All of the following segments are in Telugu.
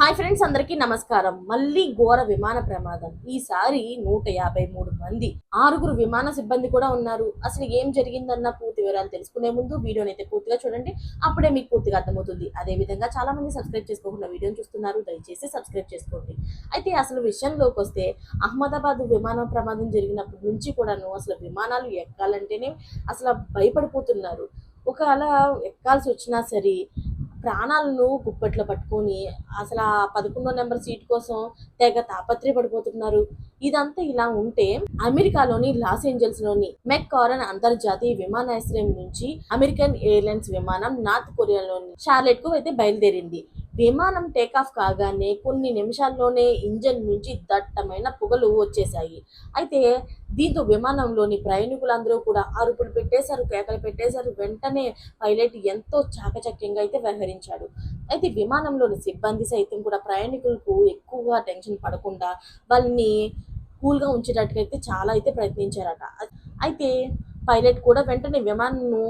హాయ్ ఫ్రెండ్స్ అందరికీ నమస్కారం. మళ్ళీ ఘోర విమాన ప్రమాదం. ఈసారి నూట యాభై మూడు మంది ఆరుగురు విమాన సిబ్బంది కూడా ఉన్నారు. అసలు ఏం జరిగిందన్న పూర్తి వివరాలు తెలుసుకునే ముందు వీడియోని అయితే పూర్తిగా చూడండి. అప్పుడే మీకు పూర్తిగా అర్థమవుతుంది. అదే విధంగా చాలా మంది సబ్స్క్రైబ్ చేసుకోకుండా వీడియోని చూస్తున్నారు. దయచేసి సబ్స్క్రైబ్ చేసుకోండి. అయితే అసలు విషయంలోకి వస్తే అహ్మదాబాద్ విమాన ప్రమాదం జరిగినప్పటి నుంచి కూడాను అసలు విమానాలు ఎక్కాలంటేనే అసలు భయపడిపోతున్నారు. ఒకవేళ ఎక్కాల్సి వచ్చినా సరే ప్రాణాలను గుప్పట్లో పట్టుకొని అసలు ఆ పదకొండో నెంబర్ సీట్ కోసం తెగ తాపత్రయపడిపోతున్నారు. ఇదంతా ఇలా ఉంటే అమెరికాలోని లాస్ ఏంజల్స్లోని మెక్ కారన్ అంతర్జాతీయ విమానాశ్రయం నుంచి అమెరికన్ ఎయిర్లైన్స్ విమానం నార్త్ కొరియాలోని షార్లెట్కు అయితే బయలుదేరింది. విమానం టేకాఫ్ కాగానే కొన్ని నిమిషాల్లోనే ఇంజన్ నుంచి దట్టమైన పొగలు వచ్చేసాయి అయితే దీంతో విమానంలోని ప్రయాణికులందరూ కూడా అరుపులు పెట్టేశారు కేకలు పెట్టేశారు. వెంటనే పైలట్ ఎంతో చాకచక్యంగా అయితే వ్యవహరించాడు. అయితే విమానంలోని సిబ్బంది సైతం కూడా ప్రయాణికులకు ఎక్కువగా టెన్షన్ పడకుండా వాళ్ళని కూల్గా ఉంచేటట్టుగా అయితే చాలా అయితే ప్రయత్నించారట. అయితే పైలట్ కూడా వెంటనే విమానంను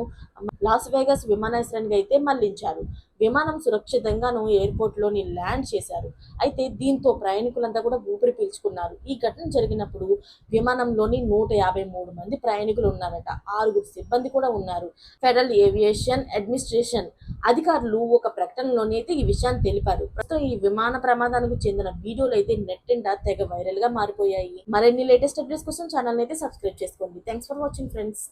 లాస్ వేగస్ విమానాశ్రయానికి అయితే మళ్ళించారు. విమానం సురక్షితంగాను ఎయిర్పోర్ట్లోని ల్యాండ్ చేశారు. అయితే దీంతో ప్రయాణికులంతా కూడా ఊపిరి పీల్చుకున్నారు. ఈ ఘటన జరిగినప్పుడు విమానంలోని నూట యాభై మూడు మంది ప్రయాణికులు ఉన్నారట. ఆరుగురు సిబ్బంది కూడా ఉన్నారు. ఫెడరల్ ఏవియేషన్ అడ్మినిస్ట్రేషన్ అధికారులు ఒక ప్రకటనలోనే అయితే ఈ విషయాన్ని తెలిపారు. ప్రస్తుతం ఈ విమాన ప్రమాదానికి చెందిన వీడియోలు అయితే నెట్టిండా తెగ వైరల్గా మారిపోయాయి. మరిన్ని లేటెస్ట్ అప్డేట్స్ కోసం ఛానల్ అయితే సబ్స్క్రైబ్ చేసుకోండి. Thanks for watching friends